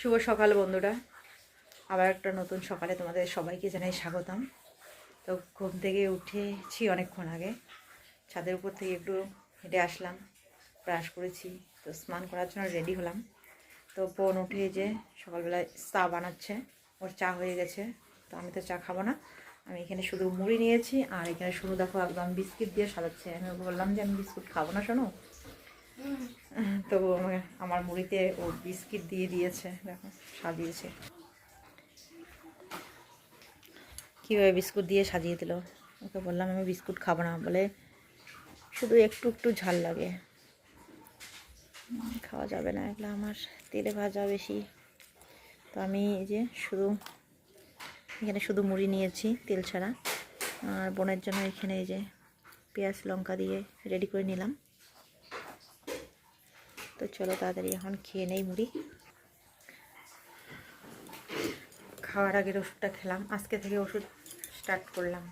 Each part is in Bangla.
শুভ সকাল বন্ধুরা। আবার একটা নতুন সকালে তোমাদের সবাইকে জানাই স্বাগতম। তো ঘুম থেকে উঠেছি অনেকক্ষণ আগে। ছাদের উপর থেকে একটু হেঁটে আসলাম, ব্রাশ করেছি, তো স্নান করার জন্য রেডি হলাম। তো বোন উঠে যে সকালবেলায় চা বানাচ্ছে, ওর চা হয়ে গেছে, তো আমি তো চা খাব না। আমি এখানে শুধু মুড়ি নিয়েছি, আর এখানে শুধু দেখো একদম বিস্কিট দিয়ে সাজাচ্ছে। আমি বললাম যে আমি বিস্কুট খাব না, শোনো। তো আমার মুড়িতে ও বিস্কিট দিয়ে দিয়েছে, দেখো, সাজিয়েছে। কীভাবে বিস্কুট দিয়ে সাজিয়ে দিল? ওকে বললাম, আমি বিস্কুট খাব না। বলে, শুধু একটু একটু ঝাল লাগে। খাওয়া যাবে না এগুলো আমার, তেলে ভাজা বেশি। তো আমি এই যে শুধু, এখানে শুধু মুড়ি নিয়েছি, তেল ছাড়া। আর বোনের জন্য এখানে এই যে পেঁয়াজ, লঙ্কা দিয়ে রেডি করে নিলাম। তো চলো তাড়াতাড়ি এখন খেয়ে নেই মুড়ি। খাওয়ার আগের ওষুধটা খেলাম, আজকে থেকে ওষুধ স্টার্ট করলাম।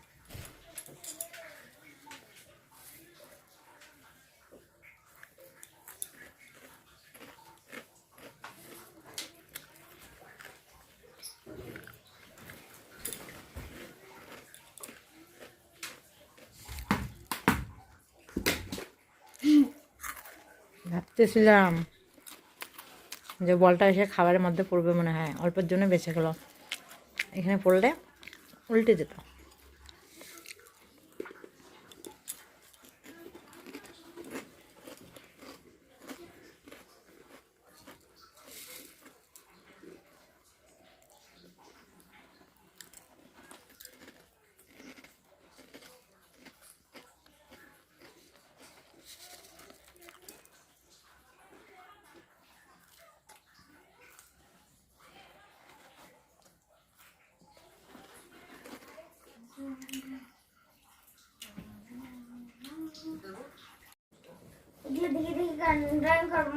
ভাবতেছিলাম যে বলটা এসে খাবারের মধ্যে পড়বে মনে হয়, অল্পের জন্য বেঁচে গেল। এখানে পড়লে উল্টে যেত।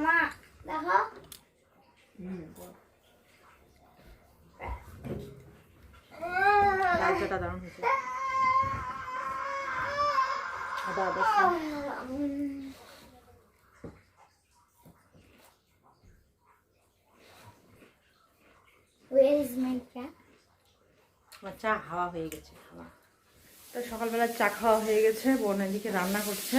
মা দেখো চা হাওয়া হয়ে গেছে, হাওয়া। তো সকালবেলা চা খাওয়া হয়ে গেছে, বোন এদিকে রান্না করছে।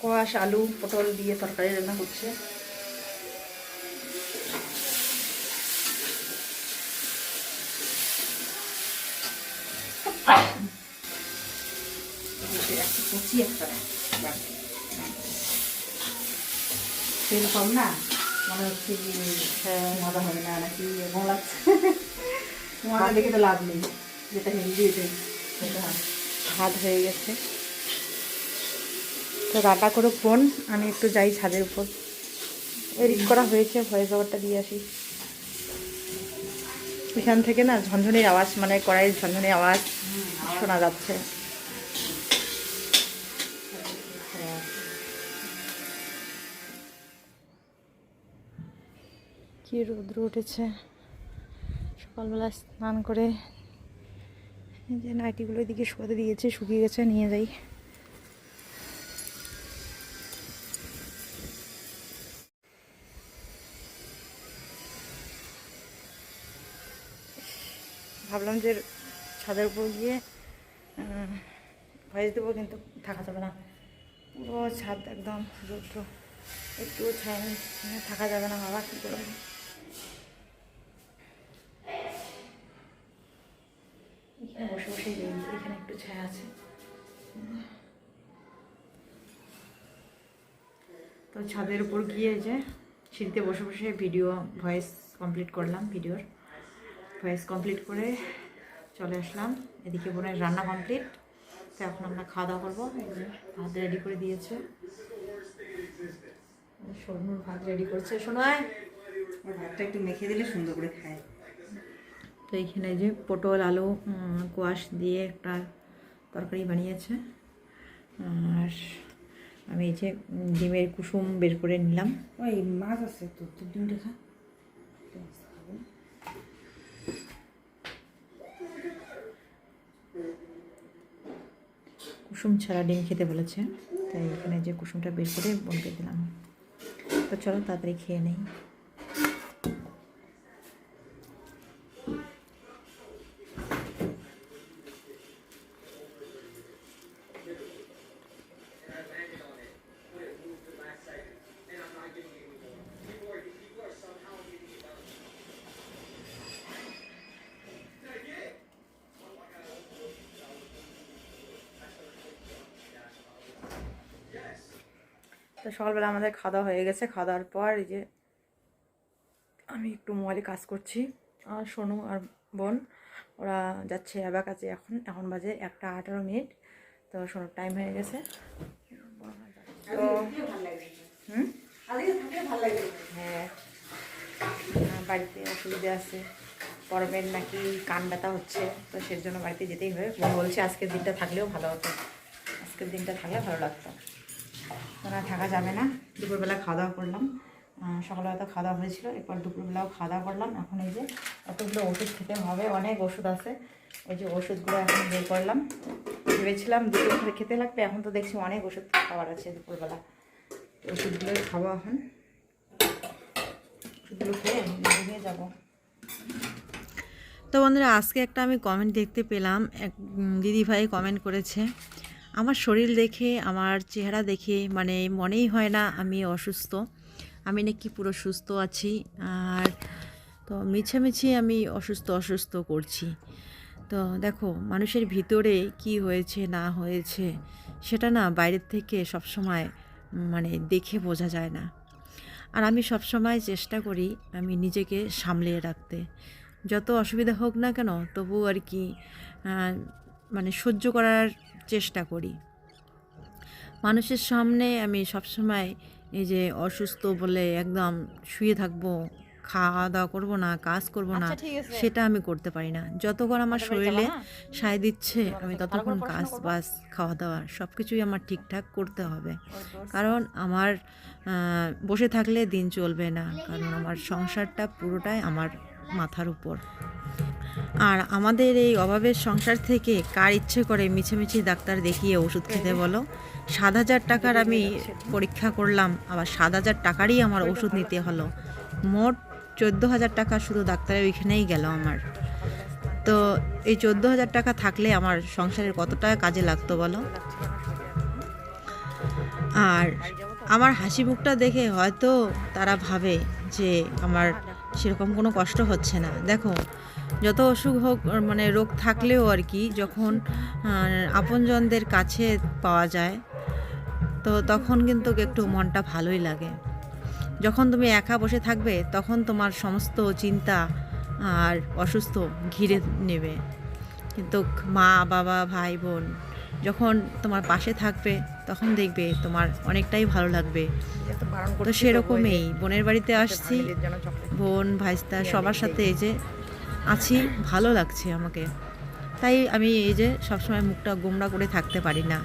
কোয়াশ আলু পটল দিয়ে তরকারি রান্না করছে কচি একটা তেল কম না? মনে হচ্ছে কি হ্যাঁ। মজা হবে না নাকি? এরকম লাগছে। মজা দেখে তো লাভ নেই যেটা হেলদি এটাই। ভাত হয়ে গেছে। তো রান্না করে ফোন আমি একটু যাই ছাদের উপর। এডিট করা হয়েছে ভয়েস ওভারটা দিয়ে আসি। এখান থেকে না ঝনঝনের আওয়াজ মানে কড়াইয়ের ঝনঝনের আওয়াজ শোনা যাচ্ছে। কি রৌদ্র উঠেছে। সকালবেলা স্নান করে যে নাইটিগুলো এদিকে শুকাতে দিয়েছে, শুকিয়ে গেছে, নিয়ে যাই। ভাবলাম যে ছাদের উপর গিয়ে ভয়েস দেবো কিন্তু থাকা যাবে না। পুরো ছাদ একদম রৌদ্র একটুও ছায়া থাকা যাবে না বাবা, কী করব? এখানে বসে বসে এখানে একটু ছায়া আছে। তো ছাদের উপর গিয়ে যে সিঁড়িতে বসে বসে ভিডিও ভয়েস কমপ্লিট করলাম ভিডিওর ভয়েস কমপ্লিট করে চলে আসলাম। এদিকে বোনের রান্না কমপ্লিট তো এখন আমরা খাওয়া দাওয়া করব। ভাত রেডি করে দিয়েছে। সরনুর ভাত রেডি করছে। শোনায় এই ভাতটা একটু মেখে দিলে সুন্দর করে খায়। তো এইখানে যে পটল আলু কোয়াশ দিয়ে একটা তরকারি বানিয়েছে। আর আমি এই যে ডিমের কুসুম বের করে নিলাম। ওই মাছ আছে তো তোর ডিমটা খা কুসুম ছাড়া ডিম খেতে বলেছে। তাই এখানে যে কুসুমটা বের করে বোনকে দিলাম। তো চলো তাড়াতাড়ি খেয়ে নেই। সকালবেলা আমাদের খাওয়া দাওয়া হয়ে গেছে। খাওয়া দাওয়ার পর এই যে আমি একটু মোবাইলে কাজ করছি। আর সোনু আর বোন ওরা যাচ্ছে অ্যাবা কাছে এখন। এখন বাজে একটা আঠারো মিনিট। তো সোনুর টাইম হয়ে গেছে। তো হুম? হ্যাঁ। বাড়িতে অসুবিধা আছে। পরমের নাকি কান ব্যথা হচ্ছে। তো সের জন্য বাড়িতে যেতেই হবে। বোন বলছে আজকের দিনটা থাকলেও ভালো হতো। আজকের দিনটা থাকলে ভালো লাগতো। না থাকা যাবে না। দুপুরবেলা খাওয়া দাওয়া করলাম সকালবেলা তো খাওয়া দাওয়া হয়েছিল, এরপর দুপুরবেলাও খাওয়া দাওয়া করলাম। এখন এই যে এতগুলো ওষুধ খেতে হবে, অনেক ওষুধ আছে। ওই যে ওষুধগুলো এখন বের করলাম। ভেবেছিলাম দুপুর খেতে লাগবে, এখন তো দেখছি অনেক ওষুধ খাবার আছে দুপুরবেলা। ওষুধগুলো খাব এখন। ওষুধগুলো খেয়ে বেরিয়ে যাব। তো বন্ধুরা, আজকে একটা আমি কমেন্ট দেখতে পেলাম। এক দিদি ভাই কমেন্ট করেছে আমার শরীর দেখে, আমার চেহারা দেখে মানে মনেই হয় না আমি অসুস্থ। আমি নাকি পুরো সুস্থ আছি আর তো মিছামিছি আমি অসুস্থ অসুস্থ করছি। তো দেখো, মানুষের ভিতরে কি হয়েছে, না হয়েছে, সেটা না বাইরের থেকে সবসময় মানে দেখে বোঝা যায় না। আর আমি সবসময় চেষ্টা করি আমি নিজেকে সামলিয়ে রাখতে। যত অসুবিধা হোক না কেন তবু আর কি মানে সহ্য করার চেষ্টা করি মানুষের সামনে আমি সবসময় এই যে অসুস্থ বলে একদম শুয়ে থাকব খাওয়া দাওয়া করব না কাজ করব না আচ্ছা। সেটা আমি করতে পারি না যতক্ষণ আমার শরীরে হ্যাঁ? সায় দিচ্ছে আমি ততক্ষণ কাজ। বাজ খাওয়া দাওয়া সব কিছুই আমার ঠিকঠাক করতে হবে কারণ আমার বসে থাকলে দিন চলবে না কারণ আমার সংসারটা পুরোটাই আমার মাথার উপর আর আমাদের এই অভাবের সংসার থেকে কার ইচ্ছে করে মিছেমিছি ডাক্তার দেখিয়ে ওষুধ খেতে বলো? সাত হাজার টাকার আমি পরীক্ষা করলাম, আবার সাত হাজার টাকারই আমার ওষুধ নিতে হলো। মোট চোদ্দ হাজার টাকা শুধু ডাক্তারের ওইখানেই গেল আমার। তো এই চোদ্দ হাজার টাকা থাকলে আমার সংসারের কতটা কাজে লাগতো বলো? আর আমার হাসি মুখটা দেখে হয়তো তারা ভাবে যে আমার সেরকম কোনো কষ্ট হচ্ছে না। দেখো যত অসুখ হোক মানে রোগ থাকলেও আর কি যখন আপনজনদের কাছে পাওয়া যায় তো তখন কিন্তু একটু মনটা ভালোই লাগে। যখন তুমি একা বসে থাকবে তখন তোমার সমস্ত চিন্তা আর অসুস্থ ঘিরে নেবে। কিন্তু মা বাবা ভাই বোন যখন তোমার পাশে থাকবে তখন দেখবে তোমার অনেকটাই ভালো লাগবে। তো সেরকমই বোনের বাড়িতে আসছি। বোন ভাইস্তা সবার সাথে এই যে আছি, ভালো লাগছে আমাকে। তাই আমি এই যে সবসময় মুখটা গোমরা করে থাকতে পারি না।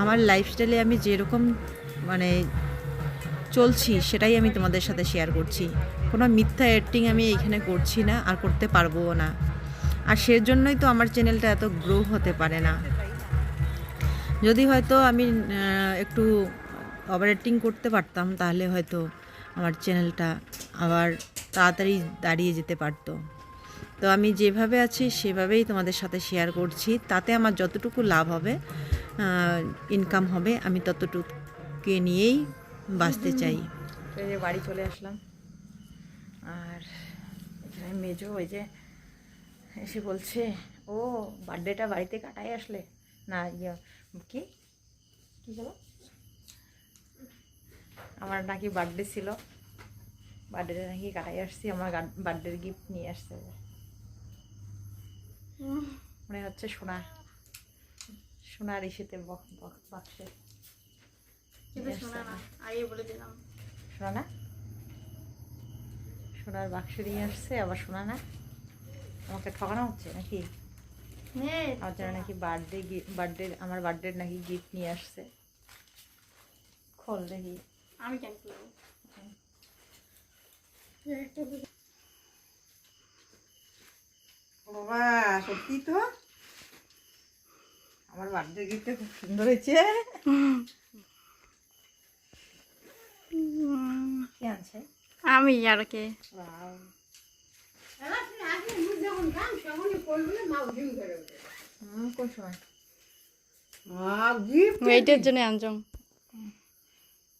আমার লাইফস্টাইলে আমি যেরকম মানে চলছি, সেটাই আমি তোমাদের সাথে শেয়ার করছি। কোনো মিথ্যা এডিটিং আমি এখানে করছি না আর করতে পারবোও না। আর সেজন্যই তো আমার চ্যানেলটা এত গ্রো হতে পারে না। যদি হয়তো আমি একটু ওভার এডিটিং করতে পারতাম, তাহলে হয়তো আমার চ্যানেলটা আবার তাড়াতাড়ি দাঁড়িয়ে যেতে পারতো। তো আমি যেভাবে আছি, সেভাবেই তোমাদের সাথে শেয়ার করছি। তাতে আমার যতটুকু লাভ হবে ইনকাম হবে, আমি ততটুকুকে নিয়েই বাঁচতে চাই। বাড়ি চলে আসলাম। আর এখানে মেজো ওই যে এসে বলছে, ও, বার্থডেটা বাড়িতে কাটাই আসলে? না ইয়ে কি? কী আমার নাকি বার্থডে ছিল। বার্থডে নাকি কাটাই আসছি, আমার বার্থডের গিফট নিয়ে আসছে। মনে হচ্ছে সোনা। সোনার ইসেতে বক- বক- বাক্সে। শোনা না সোনার বাক্স নিয়ে আসছে আবার শোনা না? আমাকে ঠকানো হচ্ছে নাকি? আমার জন্য নাকি বার্থডে বার্থডে আমার বার্থডে নাকি গিফট নিয়ে আসছে। খোল দেখি। আমি কেন বাবা সত্যি তো? আমার বার্থডে গিফটটা খুব সুন্দর হয়েছে। আনছে? আমি আর কে? Wow. হুম, এইটার জন্য আনজম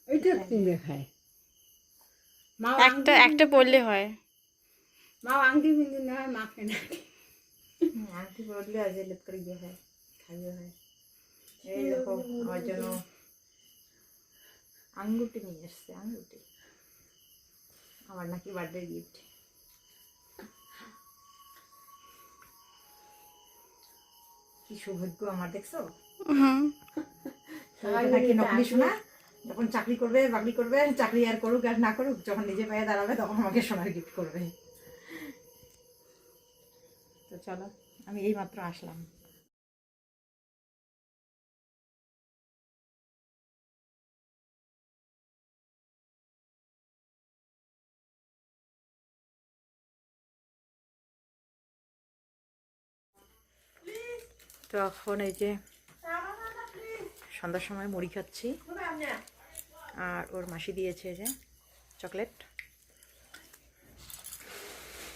এইটা কিনে খায় মা একটা একটা পড়লে হয়। মা আংটি বিন্দু না হয় মাকে না আংটি পরলে আজ লেপ করে গিয়ে হয় খাইয়ে হয় এই দেখো আমার জন্য আঙ্গুরটি নিয়ে এসছে আঙ্গুরটি আমার নাকি বার্থডে গিফট কি সৌভাগ্য আমার দেখছ নাকি নকলি সোনা যখন চাকরি করবে বাকরি করবে চাকরি আর করুক আর না করুক যখন নিজে পায়ে দাঁড়াবে তখন আমাকে সোনার গিফট করবে চলো, আমি এই মাত্র আসলাম। তো এখন এই যে সন্ধ্যার সময় মুড়ি খাচ্ছি। আর ওর মাসি দিয়েছে যে চকলেট।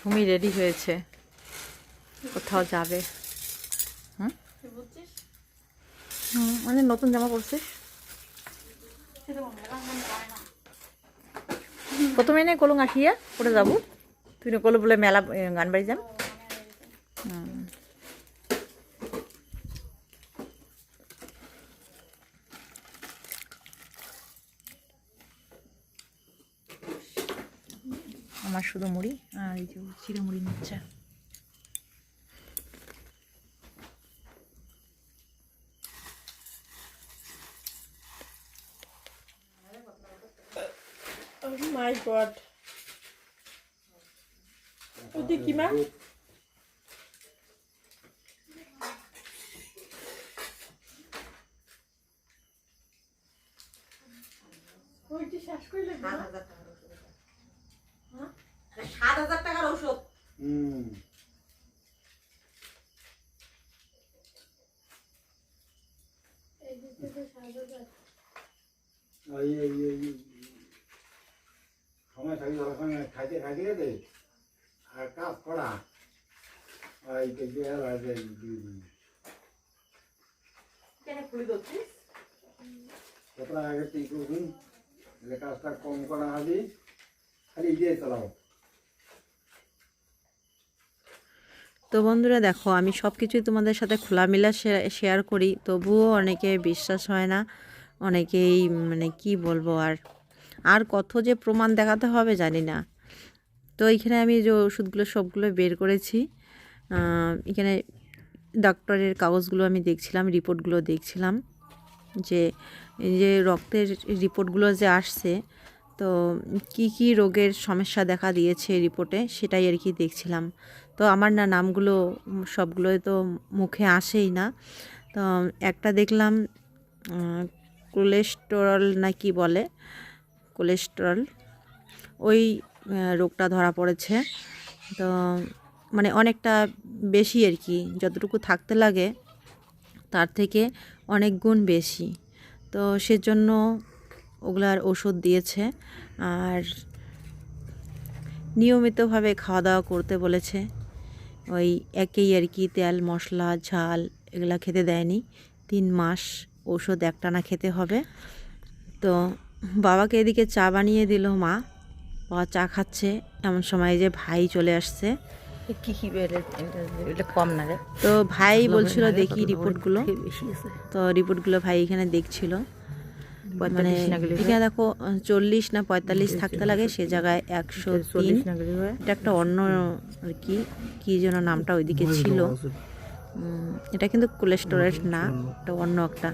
ভূমি রেডি হয়েছে। কোথাও যাবে। হুম? হুম, মানে নতুন জামা পরছিস? প্রথমে নে কলম আসিয়া পরে যাব। তুই কলো বলে মেলা গান বাড়ি যাম। আমার শুধু মুড়ি আর এই যে চিড়ে মুড়ি নিচ্ছে। My god. ওটি কি মা? ওইটি শেষ করলে সাত হাজার টাকার ওষুধ হুম ওই এই এই সময় থাকি ধরার সঙ্গে খাইতে খাইতে গেছে আর কাজ করা ওই দেখি আগে ঠিক করুন তাহলে কাজটা কম করা হবে। খালি চালাও। তো বন্ধুরা দেখো আমি সব কিছুই তোমাদের সাথে খোলামেলা শেয়ার করি। তবুও অনেকে বিশ্বাস হয় না অনেকেই মানে কি বলব আর আর কত যে প্রমাণ দেখাতে হবে জানি না। তো এখানে আমি যে ওষুধগুলো সবগুলো বের করেছি এখানে ডক্টরের কাগজগুলো আমি দেখছিলাম, রিপোর্টগুলো দেখছিলাম যে যে রক্তের রিপোর্টগুলো যে আসছে, তো কি কি রোগের সমস্যা দেখা দিয়েছে রিপোর্টে সেটাই আর কি দেখছিলাম। তো আমার না নামগুলো সবগুলোই তো মুখে আসেই না। তো একটা দেখলাম কোলেস্টেরল না কি বলে, কোলেস্টেরল, ওই রোগটা ধরা পড়েছে। তো মানে অনেকটা বেশি আর কি, যতটুকু থাকতে লাগে, তার থেকে অনেক গুণ বেশি। তো সেজন্য ওগুলার ওষুধ দিয়েছে। আর নিয়মিতভাবে খাওয়া দাওয়া করতে বলেছে। ওই একেই আর কি, তেল, মশলা, ঝাল এগুলা খেতে দেয়নি। তিন মাস ওষুধ একটানা খেতে হবে। তো বাবাকে এদিকে চা বানিয়ে দিল মা। বাবা চা খাচ্ছে। এমন সময় যে ভাই চলে আসছে। কি কি এটা কম না রে। তো ভাই বলছিল দেখি রিপোর্টগুলো তো রিপোর্টগুলো ভাই এখানে দেখছিল। মানে এখানে দেখো চল্লিশ না পঁয়তাল্লিশ থাকতে লাগে সে জায়গায় একশো তিন। এটা একটা অন্য আর কি কি যেন নামটা ওইদিকে ছিল। এটা কিন্তু কোলেস্টোরেল না এটা অন্য একটা।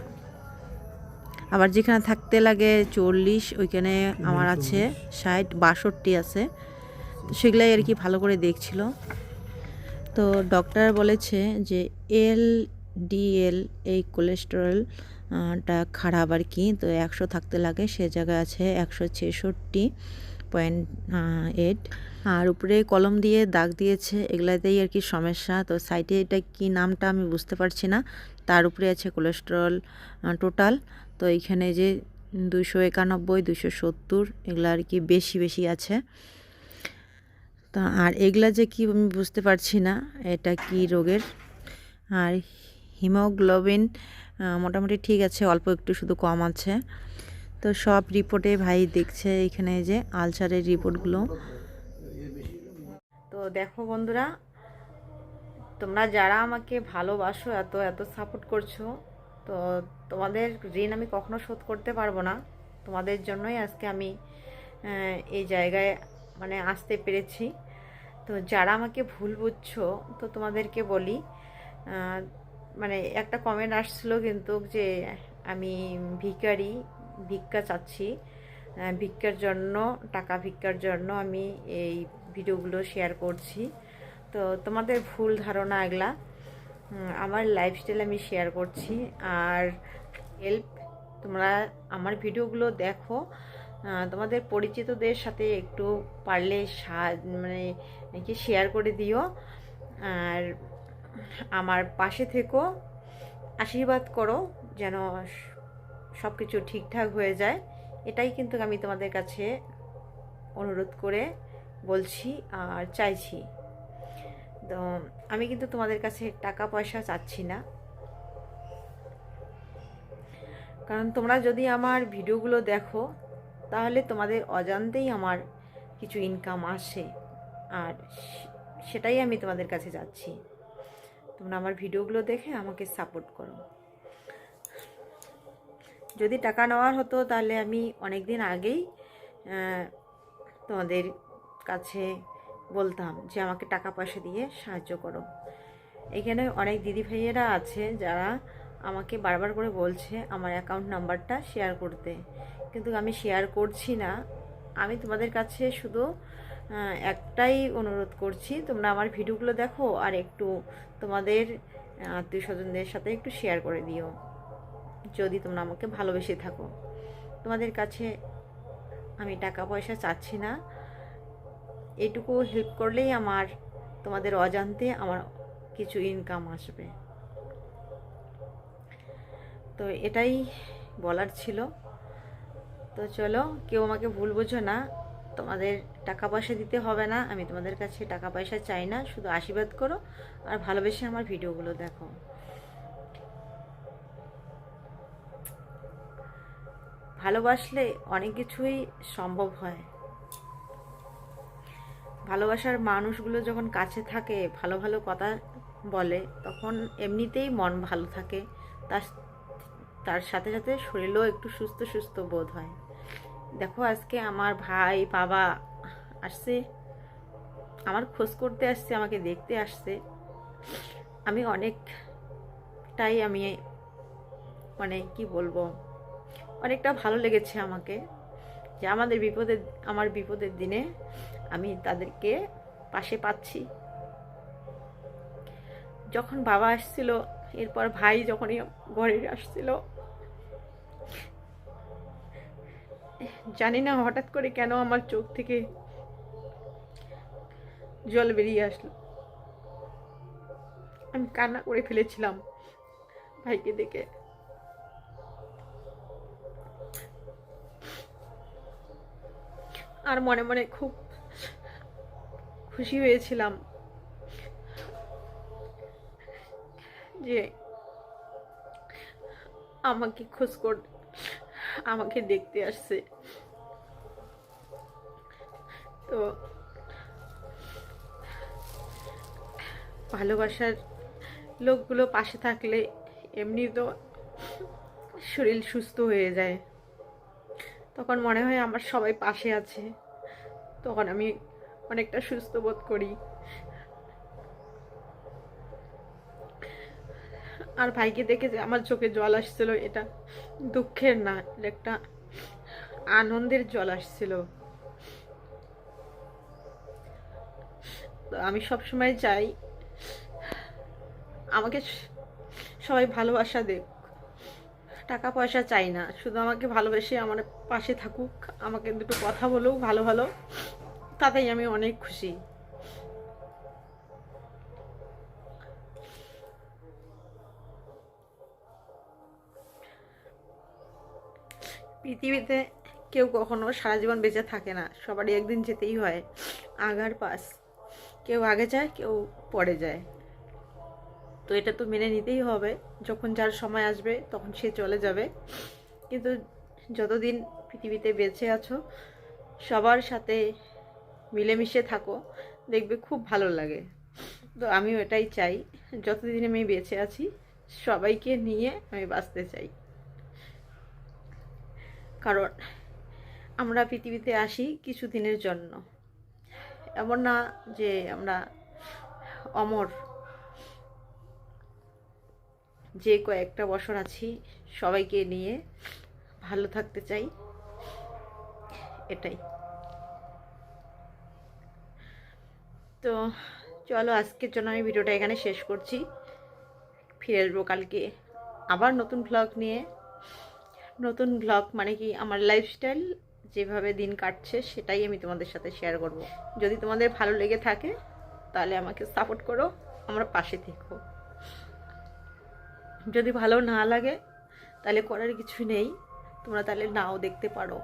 আবার যেখানে থাকতে লাগে চল্লিশ ওইখানে আমার আছে ষাট বাষট্টি আছে। সেগুলাই আর কি ভালো করে দেখছিল। তো ডক্টর বলেছে যে এল ডিএল এই কোলেস্টেরল টা খারাপ আর কি। তো একশো থাকতে লাগে, সে জায়গায় আছে একশো ছেষট্টি পয়েন্ট এইট আর উপরে কলম দিয়ে দাগ দিয়েছে, এগুলাতেই আর কি সমস্যা। তো সাইডে এটা কি নামটা আমি বুঝতে পারছি না। তার উপরে আছে কোলেস্টেরল টোটাল তো এইখানে যে দুশো একানব্বই দুশো সত্তর, এগুলো আর কি বেশি বেশি আছে। তা আর এগুলা যে কি আমি বুঝতে পারছি না, এটা কি রোগের? আর হিমোগ্লোবিন মোটামুটি ঠিক আছে, অল্প একটু শুধু কম আছে। তো সব রিপোর্টে ভাই দেখছে এখানে যে আলসারের রিপোর্টগুলো। তো দেখো বন্ধুরা, তোমরা যারা আমাকে ভালোবাসো, এত এত সাপোর্ট করছ, তো তোমাদের ঋণ আমি কখনো শোধ করতে পারব না। তোমাদের জন্যই আজকে আমি এই জায়গায় মানে আসতে পেরেছি। তো যারা আমাকে ভুল বুঝছ, তো তোমাদেরকে বলি মানে একটা কমেন্ট আসছিল কিন্তু যে আমি ভিখারি, ভিক্ষা চাচ্ছি। ভিক্ষার জন্য, টাকা ভিক্ষার জন্য আমি এই ভিডিওগুলো শেয়ার করছি। তো তোমাদের ভুল ধারণা এগুলা আমার লাইফস্টাইল আমি শেয়ার করছি। আর হেল্প তোমরা আমার ভিডিওগুলো দেখো। তোমাদের পরিচিতদের সাথে একটু পারলে মানে কি শেয়ার করে দিও। আর আমার পাশে থেকো, আশীর্বাদ করো, যেন সব কিছু ঠিকঠাক হয়ে যায়। এটাই কিন্তু আমি তোমাদের কাছে অনুরোধ করে বলছি আর চাইছি। তো আমি কিন্তু তোমাদের কাছে টাকা পয়সা চাচ্ছি না। কারণ তোমরা যদি আমার ভিডিওগুলো দেখো তাহলে তোমাদের অজান্তেই আমার কিছু ইনকাম আসে। আর সেটাই আমি তোমাদের কাছে যাচ্ছি। তোমরা আমার ভিডিওগুলো দেখে আমাকে সাপোর্ট করো। যদি টাকা নেওয়ার হতো তাহলে আমি অনেক দিন আগেই তোমাদের কাছে বলতাম যে আমাকে টাকা পয়সা দিয়ে সাহায্য করো। এখানে অনেক দিদি ভাইয়েরা আছে যারা আমাকে বারবার করে বলছে আমার অ্যাকাউন্ট নাম্বারটা শেয়ার করতে। কিন্তু আমি শেয়ার করছি না। আমি তোমাদের কাছে শুধু একটাই অনুরোধ করছি, তোমরা আমার ভিডিওগুলো দেখো আর একটু তোমাদের আত্মীয় স্বজনদের সাথে একটু শেয়ার করে দিও, যদি তোমরা আমাকে ভালোবেসে থাকো। তোমাদের কাছে আমি টাকা পয়সা চাচ্ছি না। এটুকু হেল্প করলেই আমার, তোমাদের অজান্তে আমার কিছু ইনকাম আসবে। তো এটাই বলার ছিল। তো চলো, কেউ আমাকে ভুল বোঝো না। তোমাদের টাকা পয়সা দিতে হবে না। আমি তোমাদের কাছে টাকা পয়সা চাই না, শুধু আশীর্বাদ করো আর ভালোবেসে আমার ভিডিওগুলো দেখো। ভালোবাসলে অনেক কিছুই সম্ভব হয়। ভালোবাসার মানুষগুলো যখন কাছে থাকে, ভালো ভালো কথা বলে, তখন এমনিতেই মন ভালো থাকে। তার তার সাথে সাথে শরীরও একটু সুস্থ সুস্থ বোধ হয়। দেখো আজকে আমার ভাই, বাবা আসছে। আমার খোঁজ করতে আসছে, আমাকে দেখতে আসছে। আমি অনেকটাই আমি মানে কি বলব, অনেকটা ভালো লেগেছে আমাকে যে আমাদের বিপদের আমার বিপদের দিনে আমি তাদেরকে পাশে পাচ্ছি। যখন বাবা আসছিল, এরপর ভাই যখনই ঘরে আসছিল জানি না হঠাৎ করে কেন আমার চোখ থেকে জল বেরিয়ে আসলো। আমি কান্না করে ফেলেছিলাম ভাইকে দেখে। আর মনে মনে খুব খুশি হয়েছিলাম যে আমাকে খোঁজ কর আমাকে দেখতে আসছে। তো ভালোবাসার লোকগুলো পাশে থাকলে এমনি তো শরীর সুস্থ হয়ে যায়। তখন মনে হয় আমার সবাই পাশে আছে। তখন আমি অনেকটা সুস্থ বোধ করি। আর ভাইকে দেখে যে আমার চোখে জল আসছিল, এটা দুঃখের না একটা আনন্দের জল আসছিল। আমি সবসময় চাই, আমাকে সবাই ভালোবাসা দেখ। টাকা পয়সা চাই না, শুধু আমাকে ভালোবেসে আমার পাশে থাকুক, আমাকে দুটো কথা বলুক, ভালো ভালো, তাতেই আমি অনেক খুশি। পৃথিবীতে কেউ কখনো সারা জীবন বেঁচে থাকে না। সবারই একদিন যেতেই হয়। আগার পাস। কেউ আগে যায়, কেউ পরে যায়। তো এটা তো মেনে নিতেই হবে। যখন যার সময় আসবে, তখন সে চলে যাবে। কিন্তু যতদিন পৃথিবীতে বেঁচে আছো, সবার সাথে মিলেমিশে থাকো, দেখবে খুব ভালো লাগে। তো আমিও এটাই চাই। যতদিন আমি বেঁচে আছি, সবাইকে নিয়ে আমি বাঁচতে চাই। কারণ আমরা পৃথিবীতে আসি কিছু দিনের জন্য। এমন না যে আমরা অমর। যে কয়েকটা বছর আছি, সবাইকে নিয়ে ভালো থাকতে চাই। এটাই। তো চলো, আজকের জন্য আমি ভিডিওটা এখানে শেষ করছি। ফিরে আসব কালকে আবার নতুন ভ্লগ নিয়ে। নতুন ব্লগ মানে কি আমার লাইফস্টাইল যেভাবে দিন কাটছে, সেটাই আমি তোমাদের সাথে শেয়ার করব। যদি তোমাদের ভালো লেগে থাকে, তাহলে আমাকে সাপোর্ট করো, আমার পাশে থেকো। যদি ভালো না লাগে, তাহলে করার কিছু নেই, তোমরা তাহলে নাও দেখতে পারো।